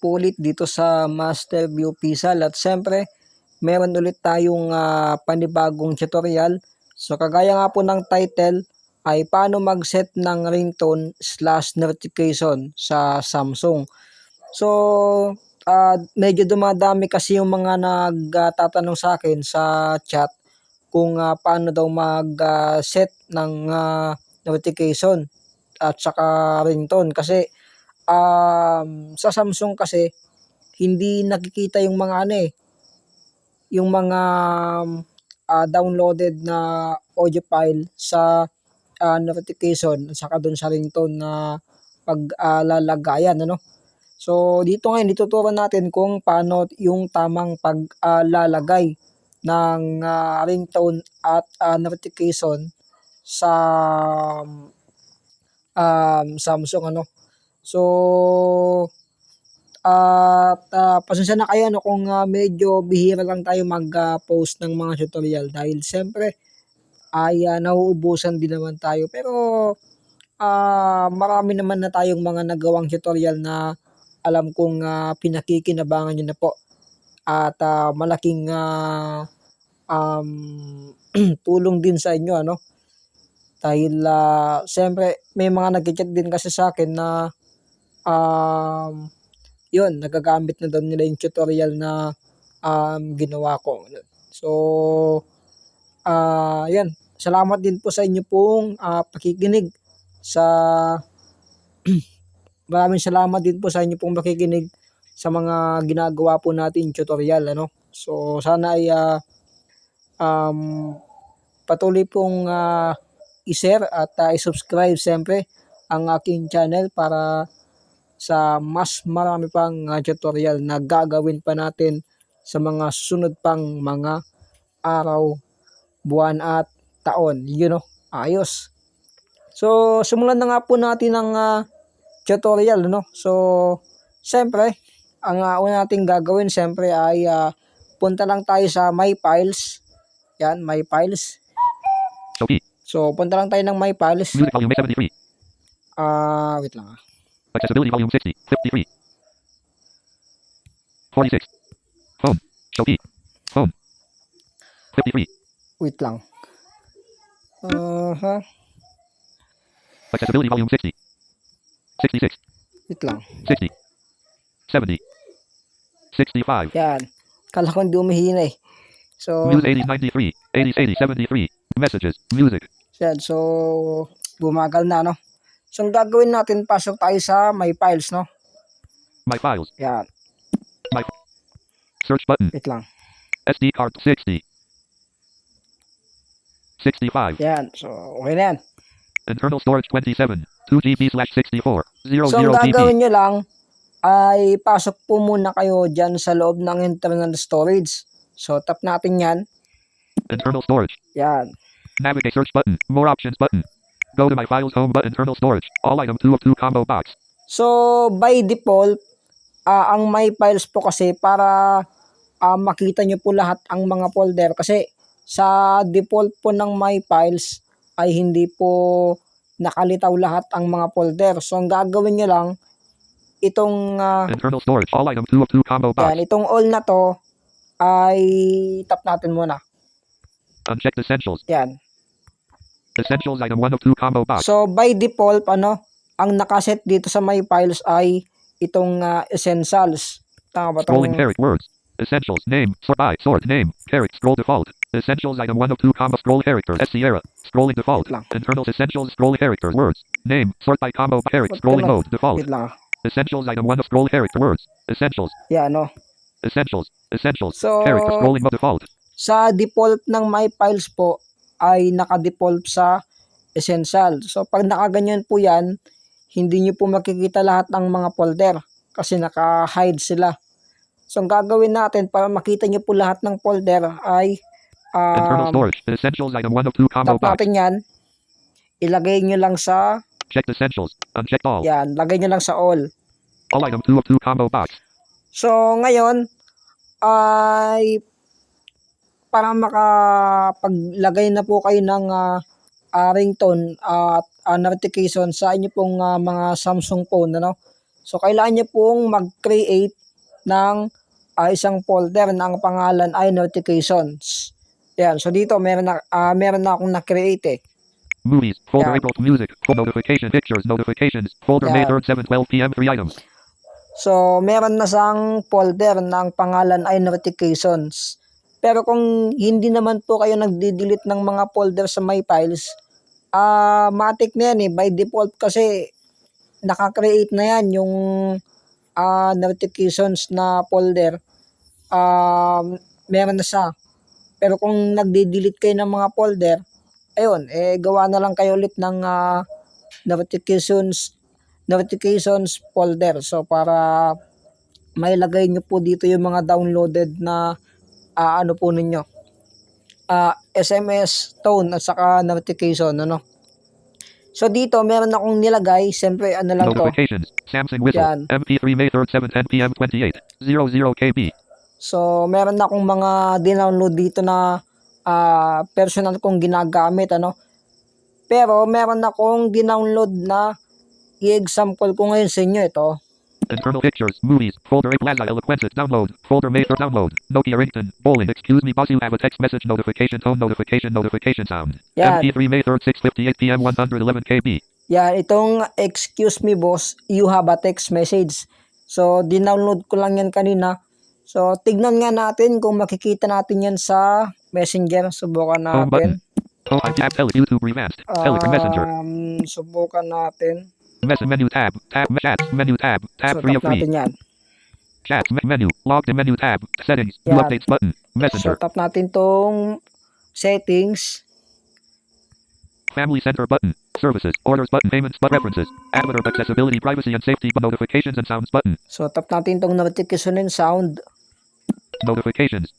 po ulit dito sa Master View Pisal at siyempre meron ulit tayong ah, panibagong tutorial. So kagaya nga po ng title ay paano mag-set ng ringtone slash notification sa Samsung. So ah, medyo dumadami kasi yung mga nagtatanong sa akin sa chat kung ah, paano daw mag-set ng ah, notification at saka ringtone kasi um, sa Samsung kasi hindi nakikita yung mga ano eh, yung mga ah, downloaded na audio file sa ah, notification at saka doon sa ringtone na paglalagayan ano. So dito ngayon ituturuan natin kung paano yung tamang paglalagay ng ah, ringtone at ah, notification sa um, Samsung ano. So at ah, pasensya na kayo no kung ah, medyo bihira lang tayo mag-post ng mga tutorial dahil siyempre ay ah, nauubusan din naman tayo. Pero ah, marami naman na tayong mga nagawang tutorial na alam kong ah, pinakikinabangan nyo na po. At ah, malaking ah, um, tulong din sa inyo ano. Dahil ah, siyempre may mga nag-chat din kasi sa akin na um, yun, nagagamit na daw nila yung tutorial na um, ginawa ko. So, ah yan. Salamat din po sa inyo pong ah, pakikinig sa maraming salamat din po sa inyo pong makikinig sa mga ginagawa po natin tutorial ano. So sana ay ah, um, patuloy pong ah, i-share at ah, i-subscribe siyempre ang aking channel para sa mas marami pang ah, tutorial na gagawin pa natin sa mga susunod pang mga araw, buwan at taon. You know, ayos. So, simulan na nga po natin ang ah, tutorial, no? So, siyempre, ang uh, una nating gagawin, siyempre, ay ah, punta lang tayo sa My Files. Yan, My Files. So, punta lang tayo ng My Files. Music volume 73. Ah, wait lang ah. Accessibility volume 60. 53. 46. Home. Shopee. Home. 53. Wait lang. Uh-huh. Accessibility volume 60. 66. Wait lang. 60. 70. 65. Yan. Kala ko hindi umihina eh. So, Music 80 93. 80 80 73. Messages. Music. yan. So, bumagal na, no? So, ang gagawin natin, pasok tayo sa My Files, no? My files. Yan. Search button. Wait lang. SD card 60. 65. Yan. So, okay na yan. Internal storage 27. 2 GB slash 64. 00 So, ang GB. gagawin nyo lang, ay pasok po muna kayo dyan sa loob ng internal storage. So, tap natin yan. Internal storage. Yan. Navigate search button. More options button. Go to my files home button internal storage. All item 2 of 2 combo box. So, by default, ah, ang My Files po kasi para ah, makita nyo po lahat ang mga folder. Kasi sa default po ng My Files ay hindi po nakalitaw lahat ang mga folder. So, ang gagawin nyo lang, itong, ah, Internal storage. All item 2 of 2 combo box. yan, itong all na to, ay tap natin muna. Unchecked essentials. Yan. Essentials item 1 of 2 combo box. So, by default, ano, ang nakaset dito sa My Files ay itong ah, essentials. Tama ba Scrolling itong carrot words. Essentials name sort by sort name carrot scroll default. Essentials item 1 of 2 combo scroll characters. S Sierra. Scrolling default. Lang. Internals essentials scroll characters words. Name sort by combo carrot Wait scrolling lang. mode default. Wait lang. Essentials item 1 of scroll character words. Essentials. Yan, no. Essentials. Essentials. So- character scrolling mode default. Sa default ng My Files po ay naka-default sa essential. So pag nakaganyan po yan, hindi nyo po makikita lahat ng mga folder kasi naka-hide sila. So ang gagawin natin para makita nyo po lahat ng folder ay Internal um, storage. Essentials item 1 of 2 combo box. natin yan. Ilagay nyo lang sa, Checked essentials. Unchecked all. yan, lagay nyo lang sa all. All item 2 of 2 combo box. So ngayon ay para makapaglagay na po kayo ng ah, ah, ringtone at ah, notification sa inyo pong ah, mga Samsung phone ano. So, kailangan nyo pong mag-create ng ah, isang folder na ang pangalan ay notifications. Yan. So, dito, meron na, ah, meron na akong na-create eh. Movies. Folder. April. Music. Full notification. Pictures. Notifications. Folder May Yeah. 3rd, 7, 12 p.m. Three items. So, meron na siyang folder na ang pangalan ay notifications. Pero kung hindi naman po kayo nagdi-delete ng mga folder sa My Files, ah matik na yan eh. By default kasi, naka-create na yan yung ah, notifications na folder. Um, meron na siya. Pero kung nagdi-delete kayo ng mga folder, ayun, eh gawa na lang kayo ulit ng ah, notifications notifications folder. So para mailagay nyo po dito yung mga downloaded na ah, ano po ninyo. ah, SMS tone at saka notification ano. So dito meron akong nilagay, siyempre ano lang to. Samsung Whistle. Yan. MP3 May 3rd, 7, 10 p.m. 28. 00 KB. So meron na akong mga dinownload dito na ah, personal kong ginagamit ano. Pero meron akong dinownload na i-example ko ngayon sa inyo ito. Internal pictures. Movies. Folder Plaza Eloquences. Download. Folder May 3rd. Download. Nokia Rington. Bowling. Excuse me, boss. You have a text message notification tone notification notification sound. Yan. MP3 May 3rd, 6:58 p.m. 111 KB. Yan, itong excuse me boss, you have a text message. So, dinownload ko lang yan kanina. So, tignan nga natin kung makikita natin yan sa Messenger. Subukan Home button. natin. Home I Tele YouTube Messenger. Um, subukan natin. Mess menu tab. Tab chat menu tab. Tab So, 3 of tap 3. natin yan. Chats menu. Logged in menu tab. Settings. Updates button. So, Messenger. tap natin tong settings. Family center button. Services. Orders button. Payments button. references. Avatar accessibility, privacy and safety but notifications and sounds button. So, tap natin tong notification and sound. Notifications.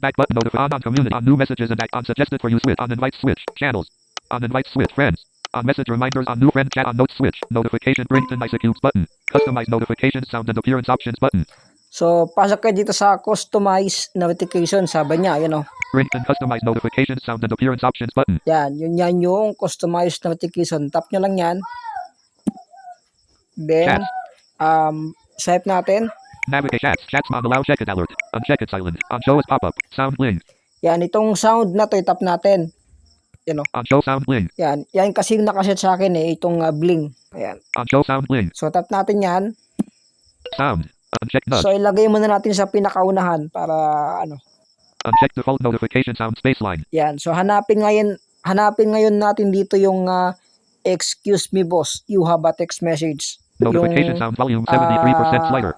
Back button notify on, on community on new messages and act on suggested for you switch on invite switch channels on invite switch friends on message reminders on new friend chat on notes switch notification Brington ICQs button customize notifications sound and appearance options button So, pasok kayo dito sa customize notification. Sabi niya, you know. Brington customize notifications sound and appearance options button Yan, yun yan yung customized notification. Tap nyo lang yan. Then, Chat. um, swipe natin. navigate chats chats on allow check it alert uncheck it silent on show as pop up sound bling Yan, itong sound na to, tap natin. Yan o. on show sound bling Yan, yan kasi yung nakaset sa akin eh, itong uh, bling. Ayan. show sound bling So, tap natin yan. sound uncheck nudge So, ilagay muna natin sa pinakaunahan para ano. uncheck default notification sound spaceline Yan. So, hanapin ngayon, hanapin ngayon natin dito yung uh, excuse me boss, you have a text message. notification Yung, sound volume 73% ah, slider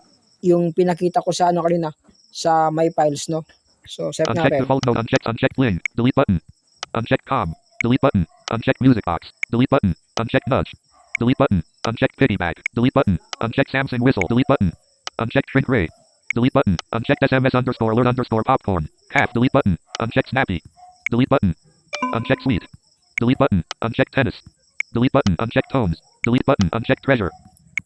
yung pinakita ko sa ano kanina, sa my files, no? So, swipe Uncheck natin. default mode. Uncheck. Uncheck bling. Delete button. Uncheck com. Delete button. Uncheck music box. Delete button. Uncheck nudge. Delete button. Uncheck piggyback. Delete button. Uncheck Samsung whistle. Delete button. Uncheck shrink ray. Delete button. Uncheck SMS underscore alert underscore popcorn. Half. Delete button. Uncheck snappy. Delete button. Uncheck sweet. Delete button. Uncheck tennis. Delete button. Uncheck tones. Delete button. Uncheck treasure.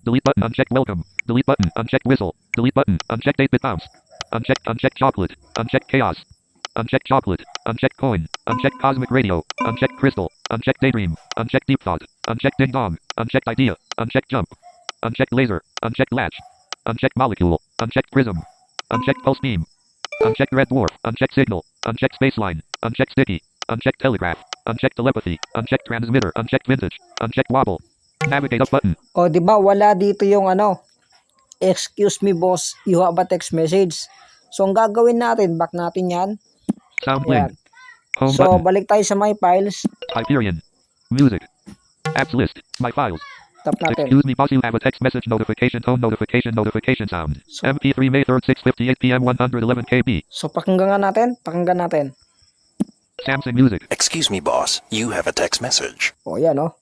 Delete button. Uncheck welcome. Delete button. Uncheck whistle. Delete button. Uncheck 8-bit bounce. Uncheck. Uncheck chocolate. Uncheck chaos. Uncheck chocolate. Uncheck coin. Uncheck cosmic radio. Uncheck crystal. Uncheck daydream. Uncheck deep thought. Uncheck ding dong. Uncheck idea. Uncheck jump. Uncheck laser. Uncheck latch. Uncheck molecule. Uncheck prism. Uncheck pulse beam. Uncheck red dwarf. Uncheck signal. Uncheck spaceline. Uncheck sticky. Uncheck telegraph. Uncheck telepathy. Uncheck transmitter. Uncheck vintage. Uncheck wobble. Navigate up button. O, di ba wala dito yung ano, excuse me boss, you have a text message. So, ang gagawin natin, back natin yan. Sound link. Home So, button. balik tayo sa my files. Hyperion. Music. Apps list. My files. Tap natin. Excuse me, boss. You have a text message notification tone notification notification sound. So- MP3 May 3rd, 6:58 p.m. 111 KB. So, pakinggan nga natin. Pakinggan natin. Samsung Music. Excuse me, boss. You have a text message. O, yan o.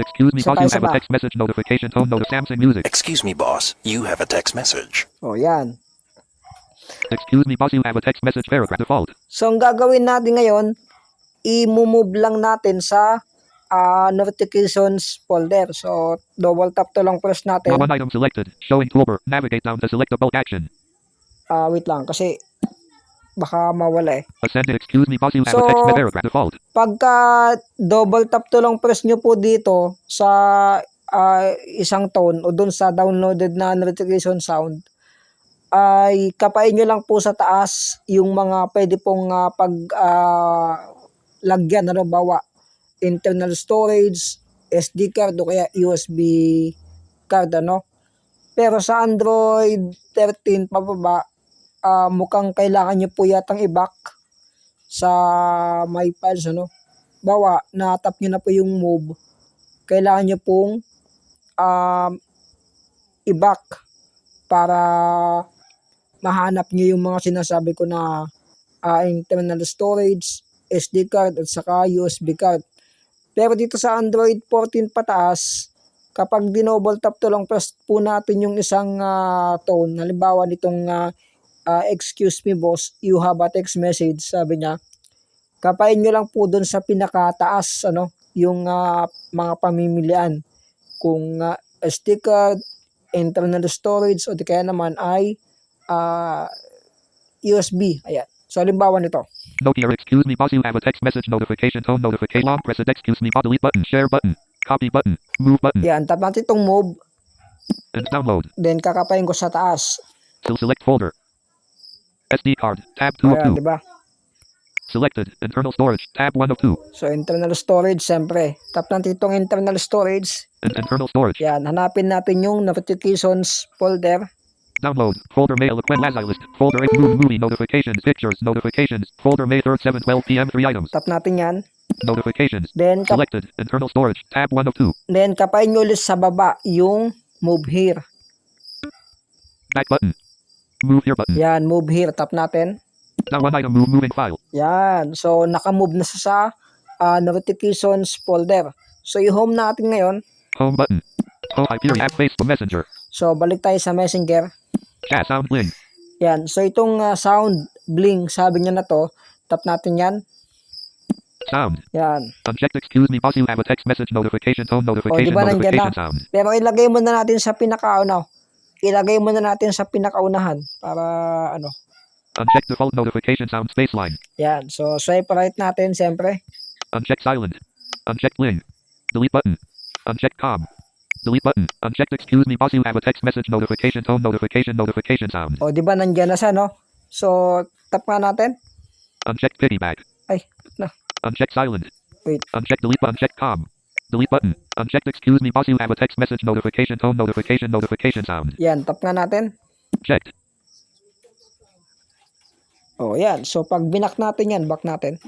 Excuse me, boss. You have a text message notification tone notif Samsung Music. Excuse me, boss. You have a text message. O, yan. Excuse me, boss. You have a text message paragraph default. So, ang gagawin natin ngayon, i-move lang natin sa ah, notifications folder. So, double tap to lang press natin. One item selected. Showing toolbar. Navigate down to select the bulk action. Ah, wait lang, kasi baka mawala eh. Excuse me, boss. You have So- a text paragraph default. Pagka double tap to lang press nyo po dito sa ah, isang tone o dun sa downloaded na notification sound ay kapain nyo lang po sa taas yung mga pwede pong ah, pag ah, lagyan ano bawa internal storage SD card o kaya USB card ano? Pero sa Android 13 pababa ah, mukhang kailangan nyo po yatang i-back sa my files ano? Bawa na-tap nyo na po yung move kailangan nyo pong um, i-back para mahanap nyo yung mga sinasabi ko na ah, internal storage, SD card at saka USB card. Pero dito sa Android 14 pataas, kapag dinoble tap to lang press po natin yung isang ah, tone, halimbawa nitong ah, ah, excuse me boss, you have a text message, sabi niya. Kapain nyo lang po dun sa pinakataas, ano, yung ah, mga pamimilian. Kung ah, SD card, internal storage, o di kaya naman ay ah, USB. Ayan. So, halimbawa nito. Note here, excuse me, boss. You have a text message notification tone notification. Long press it. Excuse me, boss. Delete button. Share button. Copy button. Move button. Yan. Tap natin itong move. And download. Then, kakapain ko sa taas. To select folder. SD card. Tab 2 of Ayan, 2. di ba? Selected. Internal storage. Tab 1 of 2. So, internal storage, siyempre. Tap natin itong internal storage. And internal storage. Yan. Hanapin natin yung notifications folder. Download. Folder Eloquent Lazi list. Folder 8 Move Movie Notifications. Pictures. Notifications. Folder May 3rd 7 12 p.m. 3 items. Tap natin yan. Notifications. Then, kap- Selected. Internal storage. Tab 1 of 2. then kapain nyo ulit sa baba yung move here. Back button. Move here button. Yan. Move here. Tap natin. Now one item move moving file. Yan. So, nakamove na siya sa ah, notifications folder. So, i-home natin ngayon. Home button. Home Hyperion app Facebook Messenger. So, balik tayo sa messenger. Chat sound bling. Yan. So, itong ah, sound bling, sabi niya na to. Tap natin yan. Sound. Yan. Unchecked excuse me boss you have a text message notification tone notification ba nandiyan notification na? sound. Pero ilagay muna natin sa pinakauna. Ilagay muna natin sa pinakaunahan para ano. Uncheck default notification sound space line. Yan. So, swipe right natin siyempre. Uncheck silent. Uncheck bling. Delete button. Uncheck com. Delete button. Unchecked excuse me boss you have a text message notification tone notification notification sound. O, di ba nandiyan na siya, no? So, tap nga natin. Uncheck pity bag. Ay, na. Uncheck silent. Wait. Uncheck delete button. Uncheck com. Delete button. Unchecked excuse me boss you have a text message notification tone notification notification sound. Yan, tap nga natin. Checked. O, yan. So, pag binak natin yan, back natin.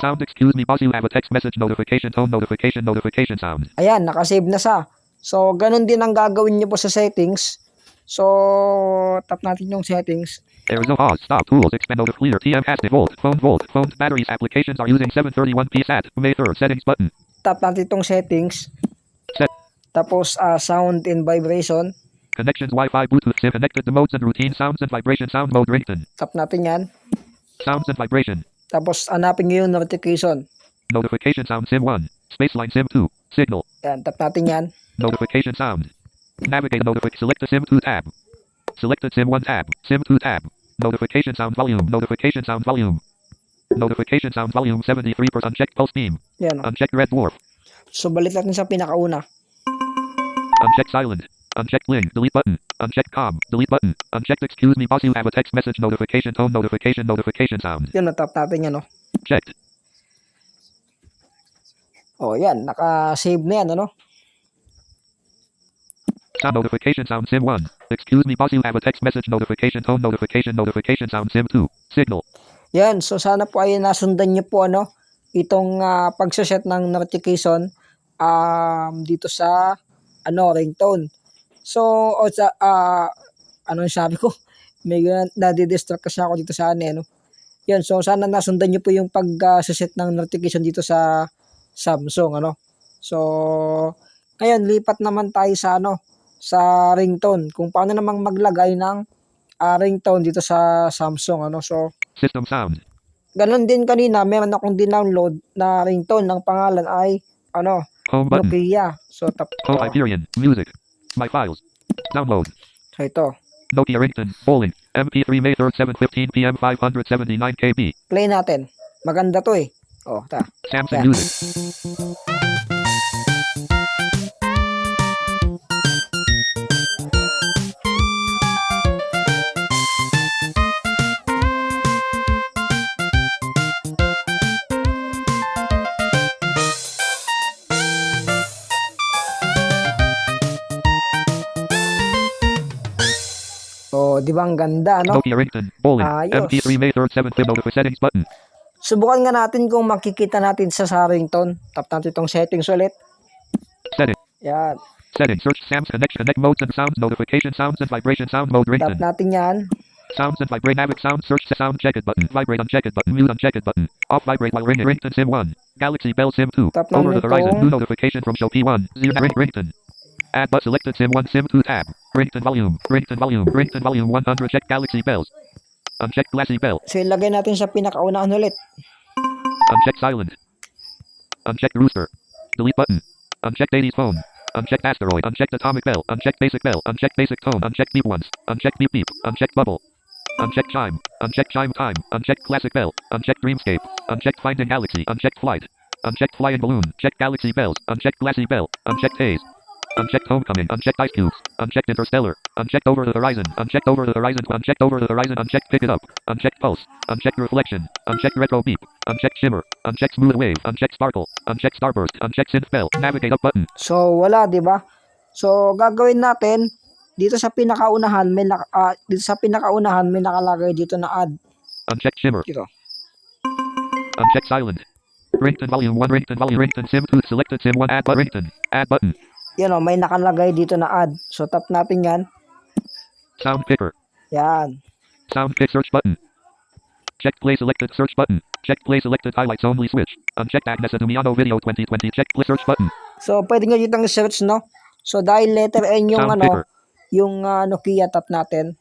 Sound excuse me boss you have a text message notification tone notification notification sound. Ayan, nakasave na siya. So, ganun din ang gagawin niyo po sa settings. So, tap natin yung settings. There is no pause, stop, tools, expand clear, TM hashtag volt, phone volt, phone batteries applications are using 731p SAT, May 3rd, settings button, Tap natin itong settings. set, Tapos, ah, sound and vibration. connections, Wi-Fi, Bluetooth, SIM, connected to modes and routine, sounds and vibration, sound mode, ringtone, Tap natin yan. sounds and vibration, Tapos, hanapin nyo yung notification. notification sound, SIM 1, spaceline, SIM 2, signal, Yan, tap natin yan. Notification sound, navigate notific, select the SIM 2 tab, selected SIM 1 tab, SIM 2 tab, notification sound volume, notification sound volume, notification sound volume 73%, unchecked pulse beam, Yan. o. unchecked red dwarf, So, balik natin sa pinakauna. Uncheck silent. Uncheck link. Delete button. Uncheck com. Delete button. Unchecked excuse me boss you have a text message notification tone notification notification sound. Yun, natap natin yan, no? Checked. O, yan. Naka-save na yan, ano? Sound notification sound sim 1. Excuse me boss you have a text message notification tone notification notification sound sim 2. Signal. Yan. So, sana po ay nasundan nyo po, ano? Itong uh, pagsaset ng notification um, dito sa, ano, ringtone. So, o sa, ah, ano sabi ko? May uh, nadidistract kasi ako dito sa ano, eh, no? Yan. So, sana nasundan nyo po yung pagsaset ng notification dito sa Samsung, ano? So, ngayon, lipat naman tayo sa, ano, sa ringtone. Kung paano namang maglagay ng ah, ringtone dito sa Samsung, ano? So, System sound. Ganon din kanina, meron akong dinownload na ringtone ng pangalan ay ano, Home button. Nokia. So tap Home Hyperion. Music. My files. Download. So ito, Nokia ringtone. Bowling. MP3 May 3rd 7:15 p.m. 579 KB. play natin. Maganda to eh. Oh, ta. Samsung Yeah. Music. Di ba ang ganda, no? Ayos. MP3 May 3rd 7th notify settings button. Subukan nga natin kung makikita natin sa sa ringtone. Tap natin itong settings ulit. Setting. Yan. Setting. Search Sam's connect connect modes and sounds notification sounds and vibration sound mode Tap ringtone. natin yan. Sounds and vibrate navic sound search sound check it button. Vibrate uncheck it button. Mute uncheck it button. Off vibrate while ringing. Ringtone Sim 1. Galaxy Bell Sim 2. Tap Over the horizon. New notification from Show P1. Zero ring ringtone. Add but selected Sim 1 Sim 2 tab. Ringtone volume. Ringtone volume. Ringtone volume 100 check Galaxy Bells. Uncheck Glassy Bell. So, ilagay natin sa pinakaunahan ulit. Uncheck silent. Uncheck rooster. Delete button. Uncheck Daisy's phone. Uncheck asteroid. Uncheck atomic bell. Uncheck basic bell. Uncheck basic tone. Uncheck beep once. Uncheck beep beep. Uncheck bubble. Uncheck chime. Uncheck chime time. Uncheck classic bell. Uncheck dreamscape. Uncheck finding galaxy. Uncheck flight. Uncheck flying balloon. Check galaxy bells. Uncheck glassy bell. Uncheck haze. Unchecked homecoming. Unchecked ice cubes. Unchecked interstellar. Unchecked over the horizon. Unchecked over the horizon. Unchecked over the horizon. Unchecked pick it up. Unchecked pulse. Unchecked reflection. Unchecked retro beep. Unchecked shimmer. Unchecked smooth wave. Unchecked sparkle. Unchecked starburst. Unchecked synth bell. Navigate up button. So, wala, di ba? So, gagawin natin, dito sa pinakaunahan, may naka, ah, dito sa pinakaunahan, may nakalagay dito na add. Unchecked shimmer. Dito. Unchecked silent. Ringtone volume 1 ringtone volume ringtone sim 2 selected sim 1 add but ringtone. Add button. Yan o, may nakalagay dito na add. So, tap natin yan. Sound picker. Yan. Sound pick search button. Check play selected search button. Check play selected highlights only switch. Unchecked Agnes Adumiano video 2020. Check play search button. So, pwede nga dito ang search, no? So, dahil letter N yung Sound ano, picker. yung ah, Nokia tap natin.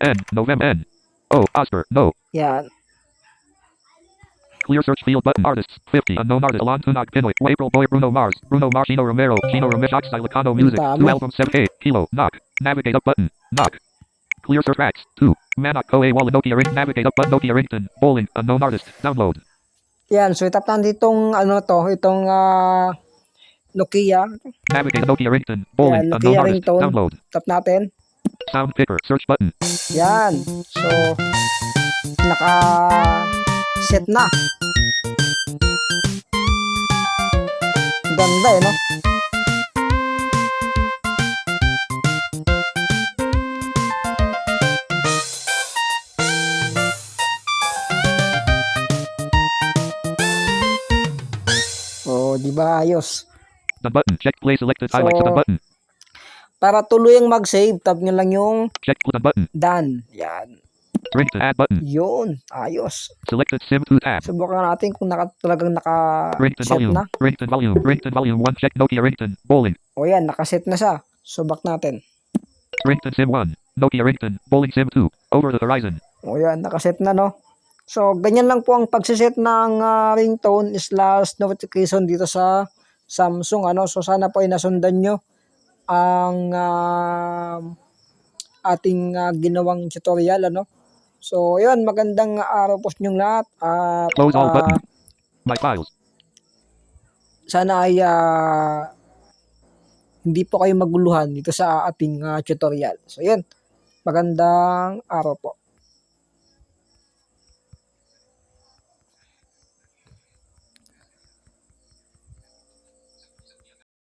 N. November N. O. Oscar. No. Yan. Clear search field button. Artists. 50. Unknown artist. Alon Tunog Pinoy. April Boy. Bruno Mars. Bruno Mars. Chino Romero. Chino Romero. Shock Silicano Music. Two albums. 7K. Kilo. Knock. Navigate up button. Knock. Clear search tracks. 2. Manak. Koei Wallet. Nokia Ring. Navigate up button. Nokia Rington. Bowling. Unknown artist. Download. Yan. So, tap natin itong, ano to, itong ah, Nokia. Navigate Nokia Rington. Bowling. Yan, Unknown Nokia artist. ringtone. Download. Tap natin. Sound picker. Search button. Yan. So, naka set na. Ganda eh, no? Oh, di ba ayos? Done button. Check play selected highlights. So- Done button. Para tuluyang mag-save, tap nyo lang yung Check done button. done. Yan. Rington. Add button. Yun. Ayos. Selected sim 2 tab. Subukan natin kung naka, talagang Rington naka-set volume. na. Rington volume. Rington volume 1. Check Nokia Rington. Bowling. O yan, nakaset na siya. Subak natin. Rington sim 1. Nokia Rington. Bowling sim 2. Over the horizon. O yan, nakaset na no. So, ganyan lang po ang pagsiset ng ah, ringtone slash notification dito sa Samsung. Ano? So, sana po ay nasundan nyo ang ah, ating ah, ginawang tutorial. Ano? So, yun, magandang araw po sa inyong lahat. At Close all ah, button. My files. sana ay ah, hindi po kayo maguluhan dito sa ating ah, tutorial. So, yun. Magandang araw po.